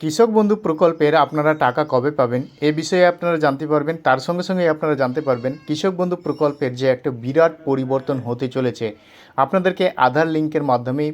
কৃষক বন্ধু প্রকল্পের আপনারা টাকা কবে পাবেন এ বিষয়ে আপনারা জানতে পারবেন, তার সঙ্গে সঙ্গে আপনারা জানতে পারবেন কৃষক বন্ধু প্রকল্পের যে একটা বিরাট পরিবর্তন হতে চলেছে। আপনাদেরকে আধার লিঙ্কের মাধ্যমে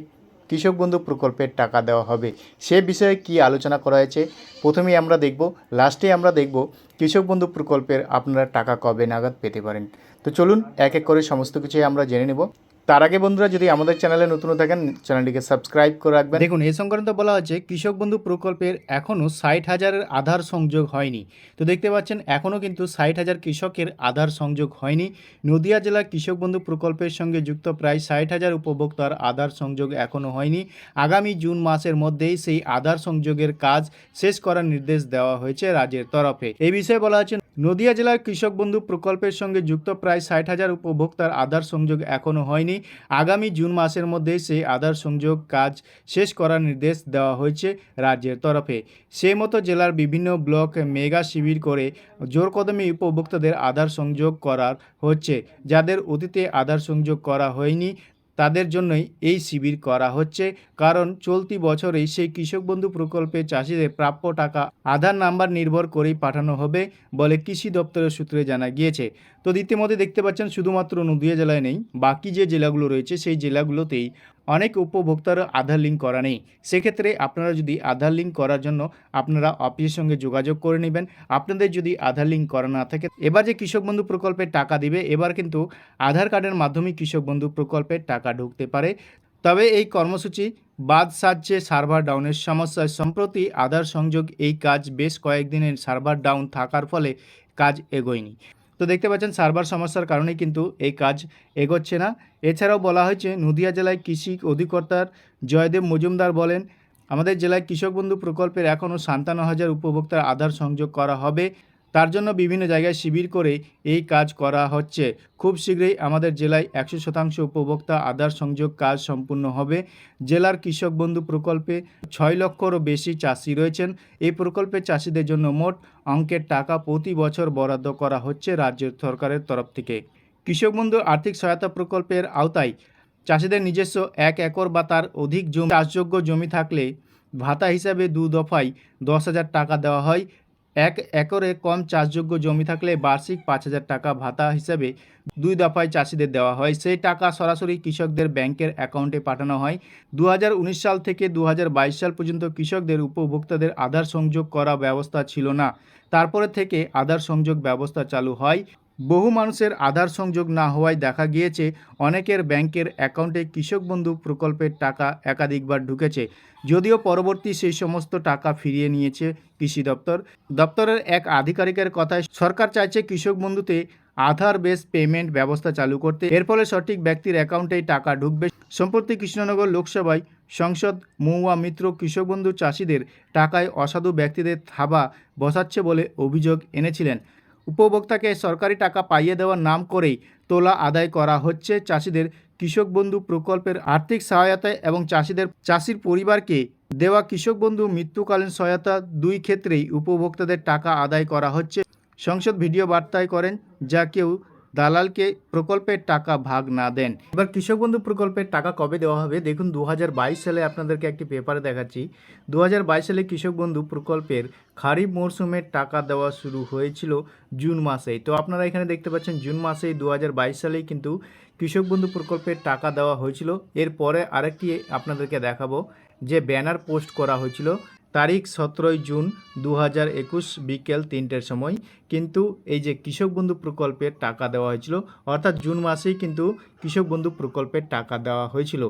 কৃষক বন্ধু প্রকল্পের টাকা দেওয়া হবে। সে বিষয়ে কি আলোচনা করা হয়েছে, প্রথমেই আমরা দেখব লাস্টে আমরা দেখব কৃষক বন্ধু প্রকল্পের আপনারা টাকা কবে নাগাদ পেতে পারেন। তো চলুন, এক এক করে সমস্ত কিছুই আমরা জেনে নেব। তার আগে বন্ধুরা, যদি আমাদের চ্যানেলে নতুন থাকেন, চ্যানেলটিকে সাবস্ক্রাইব করে রাখবেন। দেখুন এই সংক্রান্ত বলা হচ্ছে কৃষক বন্ধু প্রকল্পের এখনও ষাট হাজারের আধার সংযোগ হয়নি। তো দেখতে পাচ্ছেন এখনও কিন্তু ষাট হাজার কৃষকের আধার সংযোগ হয়নি। নদিয়া জেলা কৃষক বন্ধু প্রকল্পের সঙ্গে যুক্ত প্রায় ষাট হাজার উপভোক্তার আধার সংযোগ এখনও হয়নি। আগামী জুন মাসের মধ্যেই সেই আধার সংযোগের কাজ শেষ করার নির্দেশ দেওয়া হয়েছে রাজ্যের তরফে। এই বিষয়ে বলা হচ্ছে নদিয়া জেলার কৃষক বন্ধু প্রকল্পের সঙ্গে যুক্ত প্রায় ষাট হাজার উপভোক্তার আধার সংযোগ এখনও হয়নি। আগামী জুন মাসের মধ্যে সেই আধার সংযোগ কাজ শেষ করার নির্দেশ দেওয়া হয়েছে রাজ্যের তরফে। সেই মতো জেলার বিভিন্ন ব্লক মেগা শিবির করে জোর কদমে উপভোক্তাদের আধার সংযোগ করার হচ্ছে। যাদের অতীতে আধার সংযোগ করা হয়নি তাদের জন্যই এই শিবির করা হচ্ছে। কারণ চলতি বছরেই সেই কৃষক বন্ধু প্রকল্পে চাষিদের প্রাপ্য টাকা আধার নাম্বার নির্ভর করেই পাঠানো হবে বলে কৃষি দপ্তরের সূত্রে জানা গিয়েছে। তো ইতিমধ্যে দেখতে পাচ্ছেন, শুধুমাত্র নদীয়া জেলায় নেই, বাকি যে জেলাগুলো রয়েছে সেই জেলাগুলোতেই অনেক উপভোক্তার আধার লিঙ্ক করা নেই। সেক্ষেত্রে আপনারা যদি আধার লিঙ্ক করার জন্য আপনারা অফিসের সঙ্গে যোগাযোগ করে নেবেন। আপনাদের যদি আধার লিঙ্ক করা না থাকে, এবার যে কৃষক বন্ধু প্রকল্পের টাকা দিবে, এবার কিন্তু আধার কার্ডের মাধ্যমে কৃষক বন্ধু প্রকল্পের টাকা ঢুকতে পারে। তবে এই কর্মসূচি বাদ সাজছে সার্ভার ডাউনের সমস্যায় সম্প্রতি আধার সংযোগ এই কাজ বেশ কয়েকদিনের সার্ভার ডাউন থাকার ফলে কাজ এগোয়নি। তো দেখতে পাচ্ছেন, সার্ভার সমস্যার কারণে কিন্তু এই কাজ এগোচ্ছে না। এছাড়াও বলা হয়েছে, নদীয়া জেলায় কৃষি অধিকর্তার জয়দেব মজুমদার বলেন, আমাদের জেলায় কৃষক বন্ধু প্রকল্পের এখনও সান্তান্ন হাজার উপভোক্তার আধার সংযোগ করা হবে। তার জন্য বিভিন্ন জায়গায় শিবির করে এই কাজ করা হচ্ছে। খুব শীঘ্রই আমাদের জেলায় একশো শতাংশ উপভোক্তা আধার সংযোগ কাজ সম্পূর্ণ হবে। জেলার কৃষক বন্ধু প্রকল্পে ছয় লক্ষরও বেশি চাষি রয়েছেন। এই প্রকল্পে চাষিদের জন্য মোট অঙ্কের টাকা প্রতি বছর বরাদ্দ করা হচ্ছে রাজ্য সরকারের তরফ থেকে। কৃষক বন্ধু আর্থিক সহায়তা প্রকল্পের আওতায় চাষিদের নিজস্ব এক একর বা তার অধিক জমি, চাষযোগ্য জমি থাকলে ভাতা হিসাবে দু দফায় দশ হাজার টাকা দেওয়া হয়। এক একরে কম চাষযোগ্য জমি থাকলে বার্ষিক পাঁচ হাজার টাকা ভাতা হিসেবে দুই দফায় চাষিদের দেওয়া হয়। সেই টাকা সরাসরি কৃষকদের ব্যাংকের অ্যাকাউন্টে পাঠানো হয়। দু হাজার উনিশ সাল থেকে দু হাজার বাইশ সাল পর্যন্ত কৃষকদের উপভোক্তাদের আধার সংযোগ করা ব্যবস্থা ছিল না। তারপরে থেকে আধার সংযোগ ব্যবস্থা চালু হয়। বহু মানুষের আধার সংযোগ না হওয়ায় দেখা গিয়েছে, অনেকের ব্যাংকের অ্যাকাউন্টে কৃষক বন্ধু প্রকল্পের টাকা একাধিকবার ঢুকেছে। যদিও পরবর্তী সেই সমস্ত টাকা ফিরিয়ে নিয়েছে কৃষি দপ্তর। দপ্তরের এক আধিকারিকের কথায়, সরকার চাইছে কৃষক বন্ধুতে আধার বেস পেমেন্ট ব্যবস্থা চালু করতে। এর ফলে সঠিক ব্যক্তির অ্যাকাউন্টেই টাকা ঢুকবে। সম্প্রতি কৃষ্ণনগর লোকসভায় সংসদ মহুয়া মিত্র কৃষক বন্ধু চাষিদের টাকায় অসাধু ব্যক্তিদের থাবা বসাচ্ছে বলে অভিযোগ এনেছিলেন। উপভোক্তাকে সরকারি টাকা পাইয়ে দেওয়ার নাম করেই তোলা আদায় করা হচ্ছে। চাষিদের কৃষক বন্ধু প্রকল্পের আর্থিক সহায়তায় এবং চাষিদের, চাষির পরিবারকে দেওয়া কৃষক বন্ধু মৃত্যুকালীন সহায়তা দুই ক্ষেত্রেই উপভোক্তাদের টাকা আদায় করা হচ্ছে। সংসদ ভিডিও বার্তায় করেন, যা কেউ দালালকে প্রকল্পের টাকা ভাগ না দেন। এবার কৃষক বন্ধু প্রকল্পের টাকা কবে দেওয়া হবে? দেখুন দু হাজার বাইশ সালে আপনাদেরকে একটি পেপারে দেখাচ্ছি। দু হাজার বাইশ সালে কৃষক বন্ধু প্রকল্পের খারিফ মরশুমের টাকা দেওয়া শুরু হয়েছিল জুন মাসেই। তো আপনারা এখানে দেখতে পাচ্ছেন, জুন মাসেই দু হাজার বাইশ সালেই কিন্তু কৃষক বন্ধু প্রকল্পের টাকা দেওয়া হয়েছিল। এরপরে আরেকটি আপনাদেরকে দেখাবো, যে ব্যানার পোস্ট করা হয়েছিল। তারিখ সতেরোই জুন দু হাজার একুশ বিকেল তিনটের সময়। কিন্তু এই যে কৃষক বন্ধু প্রকল্পের টাকা দেওয়া হয়েছিল, অর্থাৎ জুন মাসেই কিন্তু কৃষক বন্ধু প্রকল্পের টাকা দেওয়া হয়েছিল।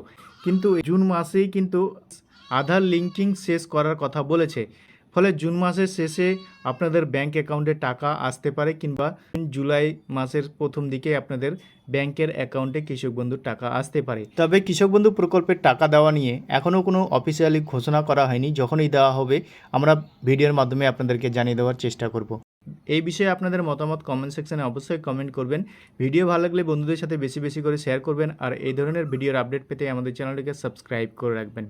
কিন্তু জুন মাসেই কিন্তু আধার লিঙ্কিং শেষ করার কথা বলেছে। ফলে জুন মাসের শেষে আপনাদের ব্যাংক অ্যাকাউন্টে টাকা আসতে পারে কিংবা জুলাই মাসের প্রথম দিকে আপনাদের ব্যাংকের অ্যাকাউন্টে কৃষক বন্ধুর টাকা আসতে পারে। তবে কৃষক বন্ধু প্রকল্পের টাকা দেওয়া নিয়ে এখনও কোনো অফিসিয়ালি ঘোষণা করা হয়নি। যখনই দেওয়া হবে, আমরা ভিডিওর মাধ্যমে আপনাদেরকে জানিয়ে দেওয়ার চেষ্টা করব। এই বিষয়ে আপনাদের মতামত কমেন্ট সেকশনে অবশ্যই কমেন্ট করবেন। ভিডিও ভালো লাগলে বন্ধুদের সাথে বেশি বেশি করে শেয়ার করবেন। আর এই ধরনের ভিডিওর আপডেট পেতে আমাদের চ্যানেলটিকে সাবস্ক্রাইব করে রাখবেন।